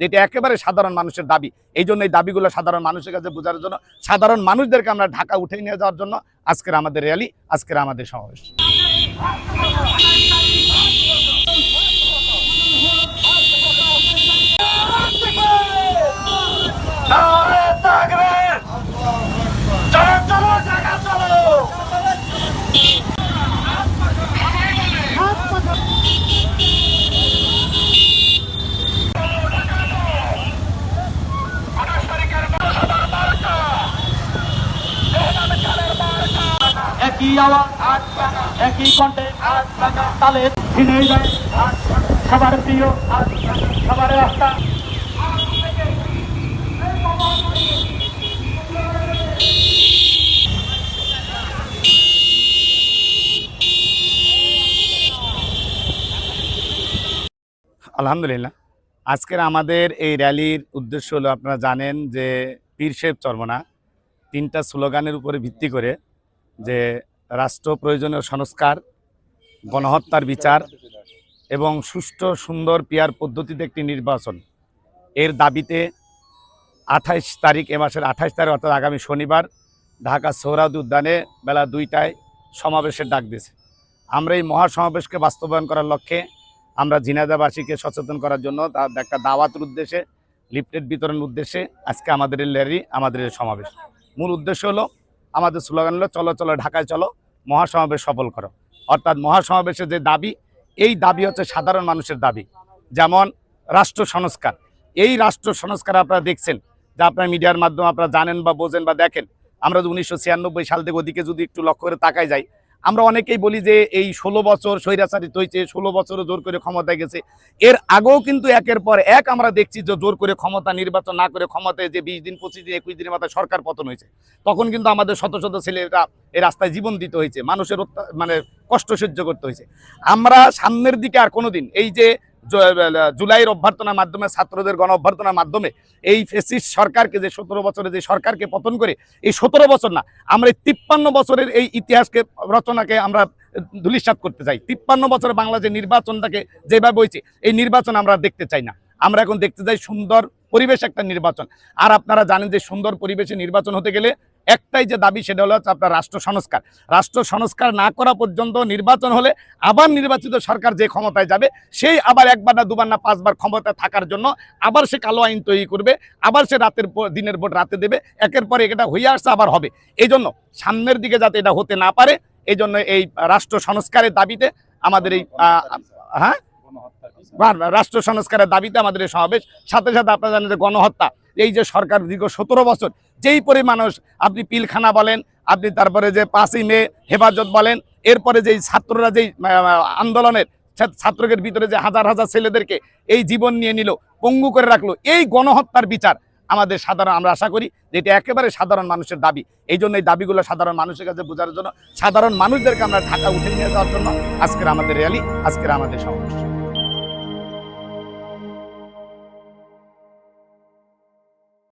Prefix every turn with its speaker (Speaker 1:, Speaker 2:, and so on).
Speaker 1: যেটা একেবারে সাধারণ মানুষের দাবি। এই জন্য এই দাবিগুলো সাধারণ মানুষের কাছে বোঝার জন্য, সাধারণ মানুষদেরকে আমরা ঢাকা উঠে নিয়ে যাওয়ার জন্য আজকের আমাদের র্যালি, আজকের আমাদের সমাবেশ।
Speaker 2: একই আওয়াজ একই কণ্ঠে তালে যায় সবার প্রিয় সবার রাস্তা।
Speaker 1: আলহামদুলিল্লাহ। আজকের আমাদের এই র্যালির উদ্দেশ্য হলো, আপনারা জানেন যে পীর সাহেব চর্মনা তিনটা স্লোগানের উপরে ভিত্তি করে যে রাষ্ট্র প্রয়োজনীয় সংস্কার, গণহত্যার বিচার এবং সুষ্ঠু, সুন্দর পিয়ার পদ্ধতিতে একটি নির্বাচন। এর দাবিতে আঠাইশ তারিখ, এ মাসের আঠাইশ তারিখ, অর্থাৎ আগামী শনিবার, ঢাকা সোহরাদ উদ্যানে বেলা দুইটায় সমাবেশের ডাক দিয়েছে। আমরা এই মহাসমাবেশকে বাস্তবায়ন করার লক্ষ্যে আমরা ঝিনাইদাবাসীকে সচেতন করার জন্য তার একটা দাওয়াতের উদ্দেশ্যে, লিফলেট বিতরণের উদ্দেশ্যে আজকে আমাদের এই আমাদের সমাবেশ। মূল উদ্দেশ্য হলো আমাদের স্লোগান হলো, চলো চলো, ঢাকায় চলো, মহাসমাবেশ সফল করো। অর্থাৎ মহাসমাবেশের যে দাবি, এই দাবি হচ্ছে সাধারণ মানুষের দাবি। যেমন রাষ্ট্র সংস্কার। এই রাষ্ট্র সংস্কার আপনারা দেখছেন, যা আপনার মিডিয়ার মাধ্যমে আপনারা জানেন বা বোঝেন বা দেখেন। আমরা উনিশশো ছিয়ানব্বই সাল থেকে ওদিকে যদি একটু লক্ষ্য করে তাকাই যাই আমরা অনেকেই বলি যে এই ষোলো বছর স্বৈরাচারিত হয়েছে, ষোলো বছরও জোর করে ক্ষমতায় গেছে। এর আগেও কিন্তু একের পর এক আমরা দেখছি যে জোর করে ক্ষমতা নির্বাচন না করে ক্ষমতায় যে বিশ দিন, পঁচিশ দিন, একুশ দিনের মাথায় সরকার পতন হয়েছে। তখন কিন্তু আমাদের শত শত ছেলেরা এই রাস্তায় জীবন দিতে হয়েছে। মানুষের মানে কষ্ট সহ্য করতে হয়েছে। আমরা সামনের দিকে আর কোনো দিন এই যে জুলাইয়ের অভ্যর্থনার মাধ্যমে, ছাত্রদের গণ অভ্যর্থনার মাধ্যমে এই ফেসিস্ট সরকারকে যে সতেরো বছরে যে সরকারকে পতন করে, এই সতেরো বছর না, আমরা এই তিপ্পান্ন বছরের এই ইতিহাসকে, রচনাকে আমরা ধুলিসাৎ করতে চাই। তিপ্পান্ন বছরে বাংলাদেশের নির্বাচনটাকে যেভাবে হয়েছে, এই নির্বাচন আমরা দেখতে চাই না। আমরা এখন দেখতে চাই সুন্দর পরিবেশ একটা নির্বাচন। আর আপনারা জানেন যে সুন্দর পরিবেশে নির্বাচন হতে গেলে একটাই যে দাবি সেটা হলো হচ্ছে আপনার রাষ্ট্র সংস্কার। রাষ্ট্র সংস্কার না করা পর্যন্ত নির্বাচন হলে আবার নির্বাচিত সরকার যে ক্ষমতায় যাবে, সেই আবার একবার না দুবার না পাঁচবার ক্ষমতায় থাকার জন্য আবার সে কালো আইন তৈরি করবে, আবার সে রাতের দিনের ভোট রাতে দেবে, একের পর এটা হয়ে আসছে, আবার হবে। এই জন্য সামনের দিকে যাতে এটা হতে না পারে এই জন্য এই রাষ্ট্র সংস্কারের দাবিতে আমাদের এই হ্যাঁ? রাষ্ট্র সংস্কারের দাবিতে আমাদের এই সমাবেশ। সাথে সাথে আপনারা জানেন যে গণহত্যা, এই যে সরকার দীর্ঘ সতেরো বছর যেই পরি মানুষ আপনি পিলখানা বলেন, আপনি তারপরে যে পাঁচই মে হেফাজত বলেন, এরপরে যেই ছাত্ররা যেই আন্দোলনের ছাত্রদের ভিতরে যে হাজার হাজার ছেলেদেরকে এই জীবন নিয়ে নিল, পঙ্গু করে রাখল, এই গণহত্যার বিচার আমাদের সাধারণ, আমরা আশা করি যে এটা একেবারে সাধারণ মানুষের দাবি। এই জন্য এই দাবিগুলো সাধারণ মানুষের কাছে বোঝার জন্য, সাধারণ মানুষদেরকে আমরা ঢাকা উঠে নিয়ে যাওয়ার জন্য আজকের আমাদের র্যালি, আজকের আমাদের সমাবেশ।